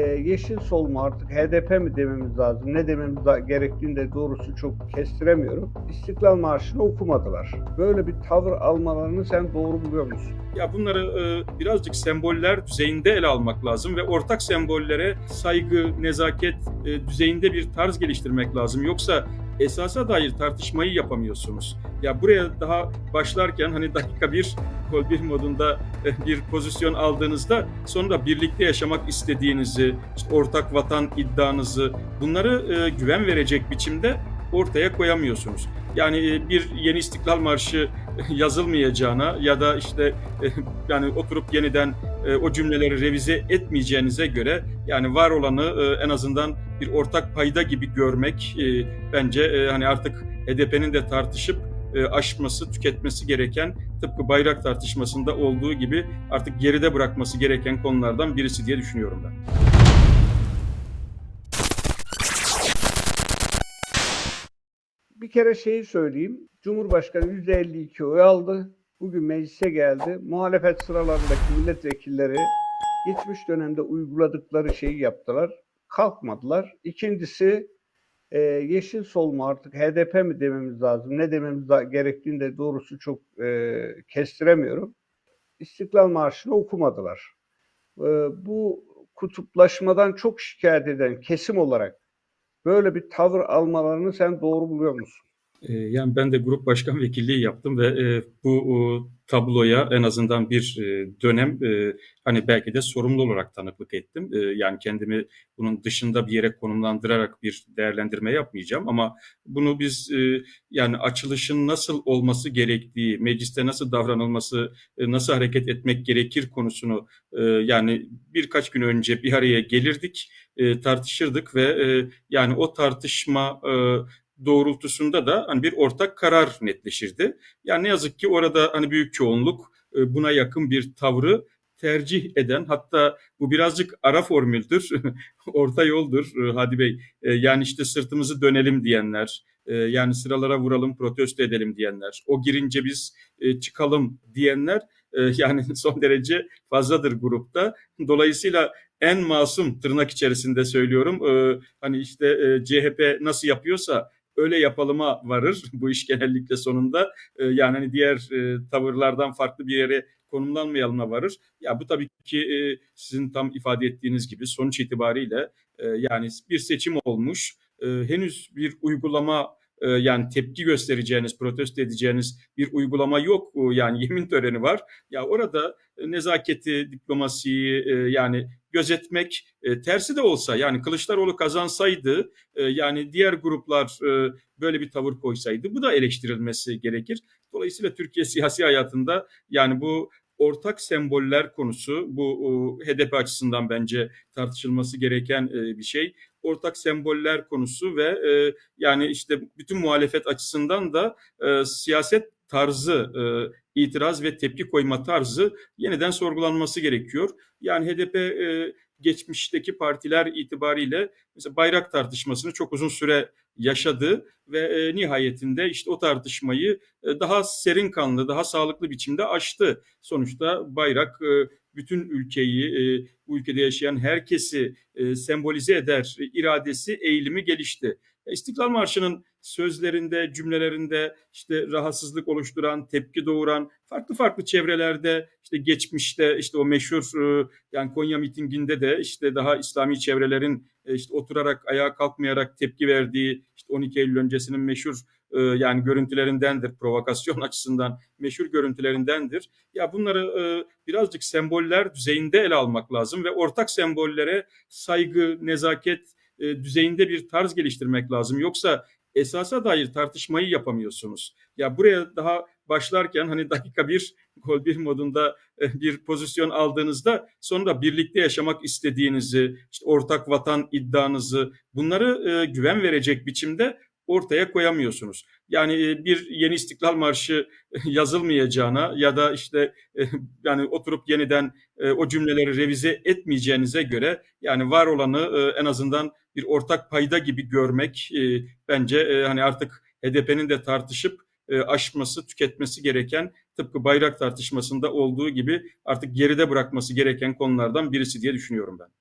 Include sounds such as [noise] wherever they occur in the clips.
e, Yeşil Sol mu artık HDP mi dememiz lazım ne dememiz gerektiğini de doğrusu çok kestiremiyorum. İstiklal Marşı'nı okumadılar. Böyle bir tavır almalarını sen doğru buluyor musun? Ya bunları e, birazcık semboller düzeyinde ele almak lazım ve ortak sembollere saygı, nezaket e, düzeyinde bir tarz geliştirmek lazım. Yoksa esasa dair tartışmayı yapamıyorsunuz. Ya buraya daha başlarken hani dakika bir, gol bir modunda e, bir pozisyon aldığınızda sonra birlikte yaşamak istediğinizi, işte ortak vatan iddianızı bunları e, güven verecek biçimde ortaya koyamıyorsunuz. Yani e, bir yeni İstiklal Marşı yazılmayacağına ya da işte yani oturup yeniden e, o cümleleri revize etmeyeceğinize göre yani var olanı e, en azından bir ortak payda gibi görmek e, bence e, hani artık HDP'nin de tartışıp e, aşması, tüketmesi gereken tıpkı bayrak tartışmasında olduğu gibi artık geride bırakması gereken konulardan birisi diye düşünüyorum ben. Bir kere şeyi söyleyeyim. Cumhurbaşkanı %52 oy aldı. Bugün meclise geldi. Muhalefet sıralarındaki milletvekilleri geçmiş dönemde uyguladıkları şeyi yaptılar. Kalkmadılar. İkincisi e, Yeşil Sol mu artık HDP mi dememiz lazım ne dememiz gerektiğini de doğrusu çok e, kestiremiyorum. İstiklal Marşı'nı okumadılar. E, bu kutuplaşmadan çok şikayet eden kesim olarak böyle bir tavır almalarını sen doğru buluyor musun? Ee, Yani ben de grup başkan vekilliği yaptım ve e, bu e, tabloya en azından bir e, dönem hani belki de sorumlu olarak tanıklık ettim. Yani kendimi bunun dışında bir yere konumlandırarak bir değerlendirme yapmayacağım ama bunu biz yani açılışın nasıl olması gerektiği, mecliste nasıl davranılması, nasıl hareket etmek gerekir konusunu yani birkaç gün önce bir araya gelirdik, tartışırdık ve yani o tartışma doğrultusunda da hani bir ortak karar netleşirdi. Yani ne yazık ki orada hani büyük çoğunluk e, buna yakın bir tavrı tercih eden hatta bu birazcık ara formüldür, [laughs] orta yoldur e, Hadi Bey. E, Yani işte sırtımızı dönelim diyenler, yani sıralara vuralım, protesto edelim diyenler, o girince biz çıkalım diyenler [laughs] yani son derece fazladır grupta. Dolayısıyla en masum tırnak içerisinde söylüyorum. Hani işte CHP nasıl yapıyorsa öyle yapalıma varır [laughs] bu iş genellikle sonunda. E, Yani hani diğer e, tavırlardan farklı bir yere konumlanmayalına varır. Ya bu tabii ki e, sizin tam ifade ettiğiniz gibi sonuç itibariyle e, yani bir seçim olmuş. Henüz bir uygulama yani tepki göstereceğiniz, protesto edeceğiniz bir uygulama yok. E, Yani [laughs] yemin töreni var. Ya orada e, nezaketi, diplomasiyi e, yani gözetmek e, tersi de olsa yani Kılıçdaroğlu kazansaydı e, yani diğer gruplar e, böyle bir tavır koysaydı bu da eleştirilmesi gerekir. Dolayısıyla Türkiye siyasi hayatında yani bu ortak semboller konusu bu HDP açısından bence tartışılması gereken e, bir şey. Ortak semboller konusu ve e, yani işte bütün muhalefet açısından da e, siyaset tarzı, e, itiraz ve tepki koyma tarzı yeniden sorgulanması gerekiyor. Yani HDP e, geçmişteki partiler itibariyle mesela bayrak tartışmasını çok uzun süre yaşadı ve e, nihayetinde işte o tartışmayı e, daha serin kanlı, daha sağlıklı biçimde aştı. Sonuçta bayrak e, bütün ülkeyi, e, bu ülkede yaşayan herkesi e, sembolize eder, iradesi, eğilimi gelişti. İstiklal Marşı'nın sözlerinde, cümlelerinde işte rahatsızlık oluşturan, tepki doğuran, farklı farklı çevrelerde işte geçmişte işte o meşhur e, yani Konya mitinginde de işte daha İslami çevrelerin e, işte oturarak ayağa kalkmayarak tepki verdiği işte 12 Eylül öncesinin meşhur e, yani görüntülerindendir provokasyon [laughs] açısından meşhur görüntülerindendir. Ya bunları birazcık semboller düzeyinde ele almak lazım ve ortak sembollere saygı, nezaket düzeyinde bir tarz geliştirmek lazım. Yoksa esasa dair tartışmayı yapamıyorsunuz. Ya buraya daha başlarken hani [laughs] dakika bir, gol bir modunda e, bir pozisyon aldığınızda sonra birlikte yaşamak istediğinizi, işte ortak vatan iddianızı bunları e, güven verecek biçimde ortaya koyamıyorsunuz. Yani e, bir yeni İstiklal Marşı [laughs] yazılmayacağına ya da işte e, [laughs] yani oturup yeniden e, o cümleleri revize etmeyeceğinize göre yani var olanı e, en azından bir ortak payda gibi görmek e, bence e, hani artık HDP'nin de tartışıp e, aşması, tüketmesi gereken tıpkı bayrak tartışmasında olduğu gibi artık geride bırakması gereken konulardan birisi diye düşünüyorum ben.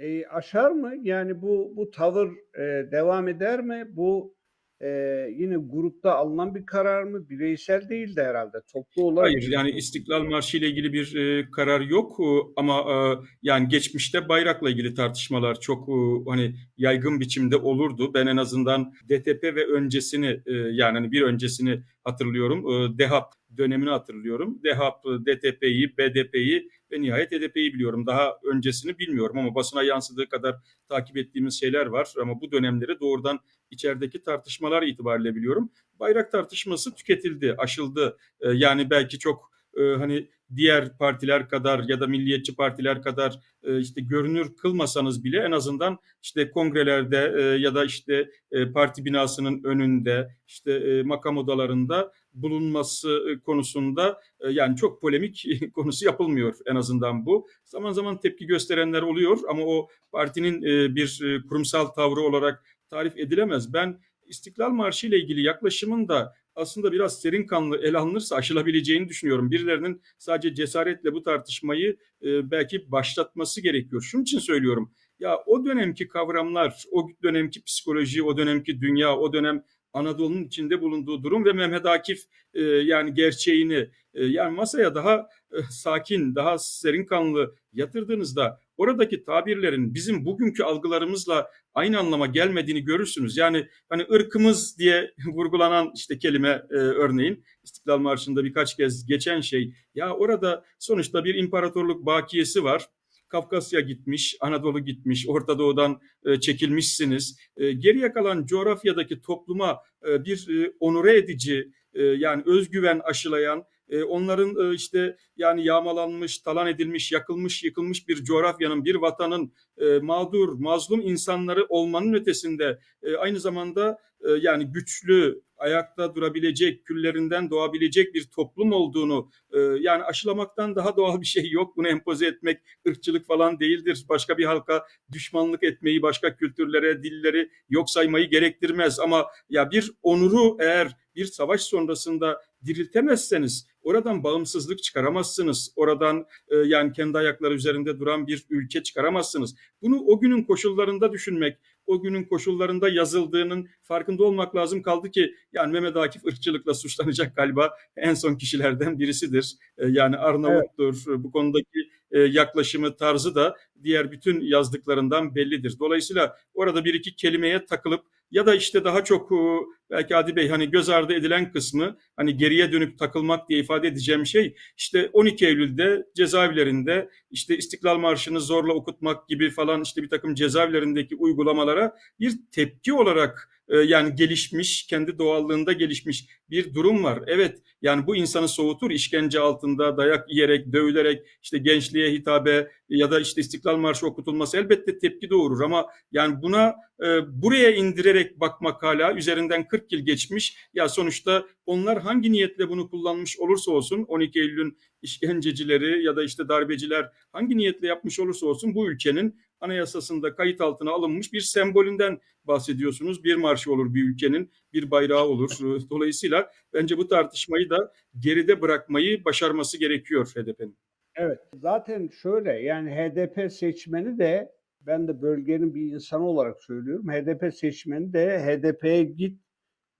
Eee, aşar mı? Yani bu bu tavır, eee, devam eder mi? Bu, eee, yine grupta alınan bir karar mı? Bireysel değildi herhâlde. Toplu olarak Hayır, yani İstiklal Marşı ile ilgili bir, eee, karar yok, ama, aaa, yani geçmişte bayrakla ilgili tartışmalar çok, uuu, hani yaygın biçimde olurdu. Ben en azından DTP ve öncesini, eee, yani hani bir öncesini hatırlıyorum. Iıı, DEHAP dönemini hatırlıyorum. DEHAP, DTP'yi, BDP'yi ve nihayet HDP'yi biliyorum. Daha öncesini bilmiyorum ama basına yansıdığı kadar takip ettiğimiz şeyler var ama bu dönemleri doğrudan içerideki tartışmalar itibariyle biliyorum. Bayrak tartışması tüketildi, aşıldı. Eee, yani belki çok, ııı, hani diğer partiler kadar ya da milliyetçi partiler kadar, eee, işte görünür kılmasanız bile en azından işte kongrelerde, ya da işte, parti binasının önünde, işte, makam odalarında bulunması, ııı, konusunda, eee, yani çok polemik [laughs] konusu yapılmıyor en azından bu. Zaman zaman tepki gösterenler oluyor ama o partinin, eee, bir, kurumsal tavrı olarak tarif edilemez. Ben İstiklal Marşı ile ilgili yaklaşımın da aslında biraz serin kanlı ele alınırsa aşılabileceğini düşünüyorum. Birilerinin sadece cesaretle bu tartışmayı, belki başlatması gerekiyor. Şunun için söylüyorum, ya o dönemki kavramlar, o dönemki psikoloji, o dönemki dünya, o dönem Anadolu'nun içinde bulunduğu durum ve Mehmet Akif, eee, yani gerçeğini, eee, yani masaya daha, ıh, sakin, daha serin kanlı yatırdığınızda oradaki tabirlerin bizim bugünkü algılarımızla aynı anlama gelmediğini görürsünüz. Yani hani ırkımız diye [laughs] vurgulanan işte kelime, eee, örneğin İstiklal Marşı'nda birkaç kez geçen şey, ya orada sonuçta bir imparatorluk bakiyesi var. Kafkasya gitmiş, Anadolu gitmiş, Orta Doğu'dan, eee, çekilmişsiniz. Eee, geriye kalan coğrafyadaki topluma, eee, bir, onure edici, yani öz güven aşılayan, onların, işte yani yağmalanmış, talan edilmiş, yakılmış, yıkılmış bir coğrafyanın, bir vatanın, mağdur, mazlum insanları olmanın ötesinde, aynı zamanda, yani güçlü, ayakta durabilecek, küllerinden doğabilecek bir toplum olduğunu, eee, yani aşılamaktan daha doğal bir şey yok. Bunu empoze etmek ırkçılık falan değildir. Başka bir halka düşmanlık etmeyi, başka kültürlere, dilleri yok saymayı gerektirmez ama ya bir onuru eğer bir savaş sonrasında diriltemezseniz oradan bağımsızlık çıkaramazsınız. Oradan, eee, yani kendi ayakları üzerinde duran bir ülke çıkaramazsınız. Bunu o günün koşullarında düşünmek, o günün koşullarında yazıldığının farkında olmak lazım. Kaldı ki yani Mehmet Akif ırkçılıkla suçlanacak galiba en son kişilerden birisidir. Eee, yani Arnavuttur. Bu konudaki, eee, yaklaşımı, tarzı da diğer bütün yazdıklarından bellidir. Dolayısıyla orada bir iki kelimeye takılıp ya da işte daha çok, belki Adi Bey hani göz ardı edilen kısmı, hani geriye dönüp takılmak diye ifade edeceğim şey, işte 12 Eylül'de cezaevlerinde işte İstiklal Marşı'nı zorla okutmak gibi falan işte birtakım cezaevlerindeki uygulamalara bir tepki olarak, yani gelişmiş, kendi doğallığında gelişmiş bir durum var. Evet, yani bu insanı soğutur, işkence altında dayak yiyerek, dövülerek, işte gençliğe hitabe ya da işte İstiklal Marşı okutulması elbette tepki doğurur ama yani buna, eee, buraya indirerek bakmak hâlâ üzerinden 40 yıl geçmiş. Ya sonuçta onlar hangi niyetle bunu kullanmış olursa olsun 12 Eylül'ün işkencecileri ya da işte darbeciler hangi niyetle yapmış olursa olsun bu ülkenin anayasasında kayıt altına alınmış bir sembolünden bahsediyorsunuz. Bir marşı olur bir ülkenin, bir bayrağı olur. [laughs] Dolayısıyla bence bu tartışmayı da geride bırakmayı başarması gerekiyor HDP'nin. Evet, zaten şöyle yani HDP seçmeni de ben de bölgenin bir insanı olarak söylüyorum. HDP seçmeni de HDP'ye git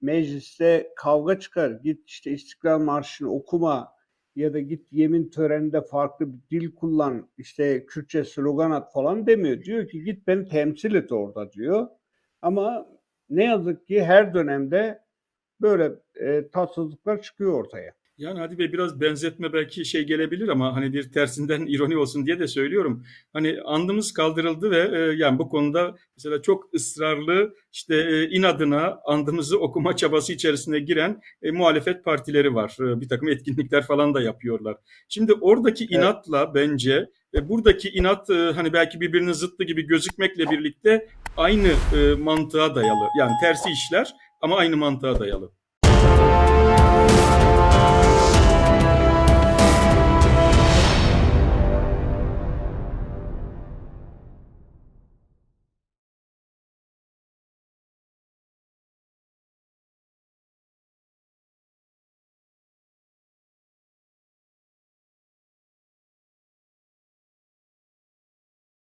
mecliste kavga çıkar, git işte İstiklal Marşı'nı okuma ya da git yemin töreninde farklı bir dil kullan, işte Kürtçe slogan at falan demiyor. Diyor ki git beni temsil et orada diyor. Ama ne yazık ki her dönemde böyle, eee, tatsızlıklar çıkıyor ortaya. Yani Hadi Bey biraz benzetme belki şey gelebilir ama hani bir tersinden [laughs] ironi olsun diye de söylüyorum. Hani andımız kaldırıldı ve, eee, yani bu konuda mesela çok ısrarlı işte, eee, inadına andımızı okuma çabası içerisine giren, eee, muhalefet partileri var. Eee, birtakım etkinlikler falan da yapıyorlar. Şimdi oradaki Evet. inatla bence ve buradaki inat, eee, hani belki birbirinin zıttı gibi gözükmekle birlikte aynı, eee, mantığa dayalı. Yani tersi işler ama aynı mantığa dayalı.